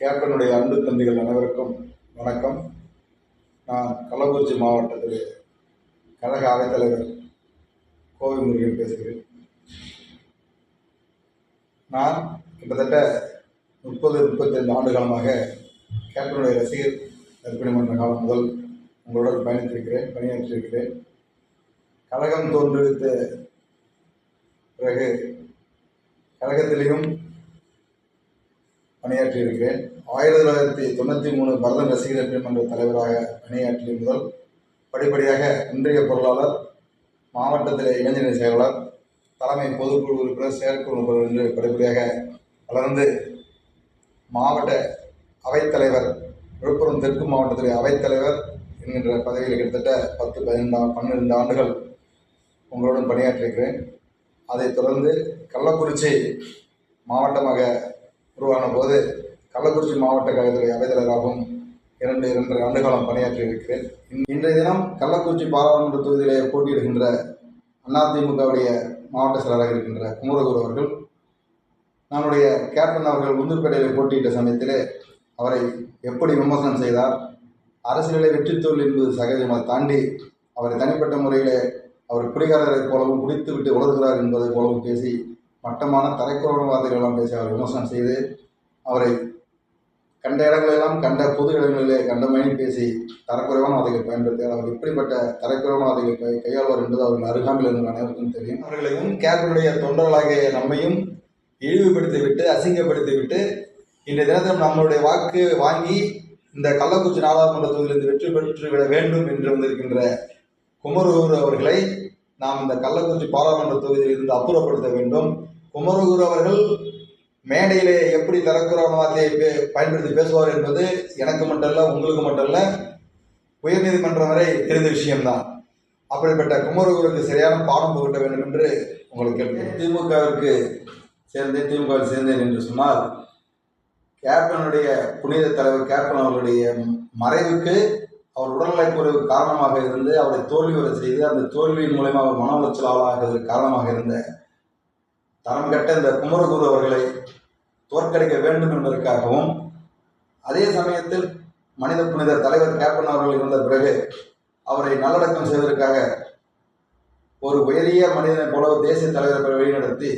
கேப்டனுடைய அன்பு தம்பிகள் அனைவருக்கும் வணக்கம். நான் கள்ளக்குறிச்சி மாவட்டத்தில் கழக அவைத்தலைவர் கோவை முருகன் பேசுகிறேன். நான் கிட்டத்தட்ட முப்பது முப்பத்தைந்து ஆண்டு காலமாக கேப்டனுடைய ரசிகர் கற்பிணி மன்ற காலம் முதல் உங்களுடன் பயணித்திருக்கிறேன் பணியாற்றியிருக்கிறேன். கழகம் தோன்றுவித்த பிறகு கழகத்திலையும் பணியாற்றியிருக்கிறேன். ஆயிரத்தி தொள்ளாயிரத்தி தொண்ணூற்றி மூணு பரதம் ரசிகர் மன்ற தலைவராக பணியாற்றிய முதல் படிப்படியாக இன்றைய பொருளாளர் மாவட்டத்தில் இளைஞர் செயலாளர் தலைமை பொதுக்குழு உறுப்பினர் செயற்குழு உறுப்பினர் என்று படிப்படியாக வளர்ந்து மாவட்ட அவைத்தலைவர் விழுப்புரம் தெற்கு மாவட்டத்திலே அவைத்தலைவர் என்கின்ற பதவியில் கிட்டத்தட்ட பத்து பதினெண்டு பன்னிரெண்டு ஆண்டுகள் உங்களுடன் பணியாற்றியிருக்கிறேன். அதைத் தொடர்ந்து கள்ளக்குறிச்சி மாவட்டமாக உருவான போது கள்ளக்குறிச்சி மாவட்ட கழகத்தில் அவைத்தலைவராகவும் இரண்டு இரண்டரை ஆண்டுகாலம் பணியாற்றியிருக்கிறேன். இன்- இன்றைய தினம் கள்ளக்குறிச்சி பாராளுமன்ற தொகுதியிலே போட்டியிடுகின்ற அதிமுகவுடைய மாவட்ட செயலாளராக இருக்கின்ற குமரகுரு அவர்கள் நம்முடைய கேப்டன் அவர்கள் உந்தூர்பேட்டையில் போட்டியிட்ட சமயத்திலே அவரை எப்படி விமர்சனம் செய்தார் அரசியலிலே வெற்றி என்பது சகஜம் அதை தாண்டி அவரை தனிப்பட்ட முறையிலே அவர் குடிகாரரை போலவும் குடித்து விட்டு உலர்கிறார் என்பதை போலவும் பேசி மட்டமான தரைக்குறவான வார்த்தைகளெல்லாம் பேசி அவர் விமர்சனம் செய்து அவரை கண்ட இடங்களெல்லாம் கண்ட பொது இடங்களிலே கண்டமேனி பேசி தரக்குறைவான வார்த்தைகள் பயன்படுத்தியார் அவர் எப்படிப்பட்ட தரக்குறைவான வார்த்தைகளை கை கையாள்வார் என்பது அவர்கள் அருகாமையில் இருந்த அனைவருக்கும் தெரியும். அவர்களையும் கேப்டனுடைய தொண்டர்களாகிய நம்மையும் இழிவுபடுத்திவிட்டு அசிங்கப்படுத்திவிட்டு இன்றைய தினத்தில் நம்மளுடைய வாக்கு வாங்கி இந்த கள்ளக்குறிச்சி நாடாளுமன்ற தொகுதியிலிருந்து வெற்றி பெற்று விட வேண்டும் என்று வந்திருக்கின்ற குமரூர் அவர்களை நாம் இந்த கள்ளக்குறிச்சி பாராளுமன்ற தொகுதியில் இருந்து அப்புறப்படுத்த வேண்டும். குமரகுரு அவர்கள் மேடையிலே எப்படி தரக்குறவான வார்த்தையை பே- பயன்படுத்தி பேசுவார் என்பது எனக்கு மட்டுமல்ல உங்களுக்கு மட்டுமல்ல உயர்நீதிமன்றம் வரை தெரிந்த விஷயம்தான். அப்படிப்பட்ட குமரகுருக்கு சரியான பாடம் புகட்ட வேண்டும் என்று உங்களுக்கு கேட்கிறேன். திமுகவிற்கு சேர்ந்தேன் திமுகவில் சேர்ந்தேன் என்று சொன்னால் கேப்டனுடைய புனித தலைவர் கேப்டன் அவர்களுடைய மறைவுக்கு அவர் உடல்நலைக்குறைவு காரணமாக இருந்து அவரை தோல்வி வர செய்து அந்த தோல்வியின் மூலயமா அவர் மன உளைச்சல் ஆளாகிறதுக்கு காரணமாக இருந்த தரம் கட்ட இந்த குமரகுரு அவர்களை தோற்கடிக்க வேண்டும் என்பதற்காகவும் அதே சமயத்தில் மனித புனித தலைவர் கேப்டன் அவர்கள் இருந்த பிறகு அவரை நல்லடக்கம் செய்வதற்காக ஒரு உயரிய மனிதனைப் போல தேசிய தலைவரை வழிநடத்தி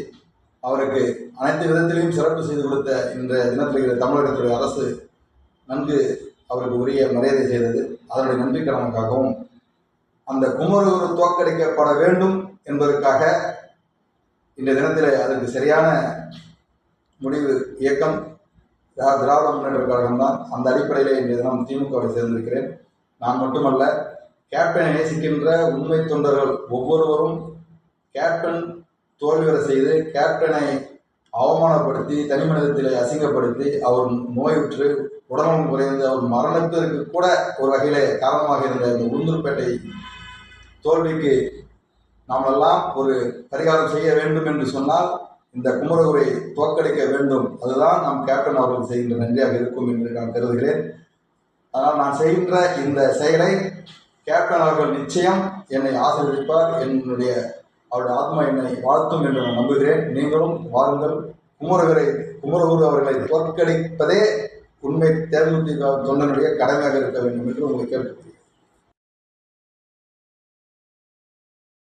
அவருக்கு அனைத்து விதத்திலையும் சிறப்பு செய்து கொடுத்த இந்த தினத்தில் தமிழகத்துடைய அரசு நன்கு அவருக்கு உரிய மரியாதை செய்தது. அதனுடைய நன்றி கடனுக்காகவும் அந்த குமரகுரு தோற்கடிக்கப்பட வேண்டும் என்பதற்காக இந்த தினத்தில் அதற்கு சரியான முடிவு இயக்கம் திராவிட முன்னேற்ற கழகம் தான் அந்த அடிப்படையில் இன்றைய தினம் திமுகவை சேர்ந்திருக்கிறேன். நான் மட்டுமல்ல கேப்டனை நேசிக்கின்ற உண்மை தொண்டர்கள் ஒவ்வொருவரும் கேப்டன் தோல்வியுற செய்து கேப்டனை அவமானப்படுத்தி தனிமனிதத்திலே அசிங்கப்படுத்தி அவர் நோயுற்று உடல்நலம் குறைந்து அவர் மரணத்திற்கு கூட ஒரு வகையிலே காரணமாக இருந்த இந்த உளுந்தூர்பேட்டை தோல்விக்கு நாமெல்லாம் ஒரு பரிகாரம் செய்ய வேண்டும் என்று சொன்னால் இந்த குமரகுரை தோற்கடிக்க வேண்டும். அதுதான் நாம் கேப்டன் அவர்கள் செய்கின்ற நன்றியாக இருக்கும் என்று நான் கருதுகிறேன். அதனால் நான் செய்கின்ற இந்த செயலை கேப்டன் அவர்கள் நிச்சயம் என்னை ஆசீர்வதிப்பார் என்னுடைய அவருடைய ஆத்மா என்னை வாழ்த்தும் என்று நான் நம்புகிறேன். நீங்களும் வாருங்கள். குமரகுரை குமரகுரு அவர்களை தோற்கடிப்பதே உண்மை தேர்தல் தொண்டனுடைய கடமையாக இருக்க வேண்டும் என்று உங்களை கேட்டு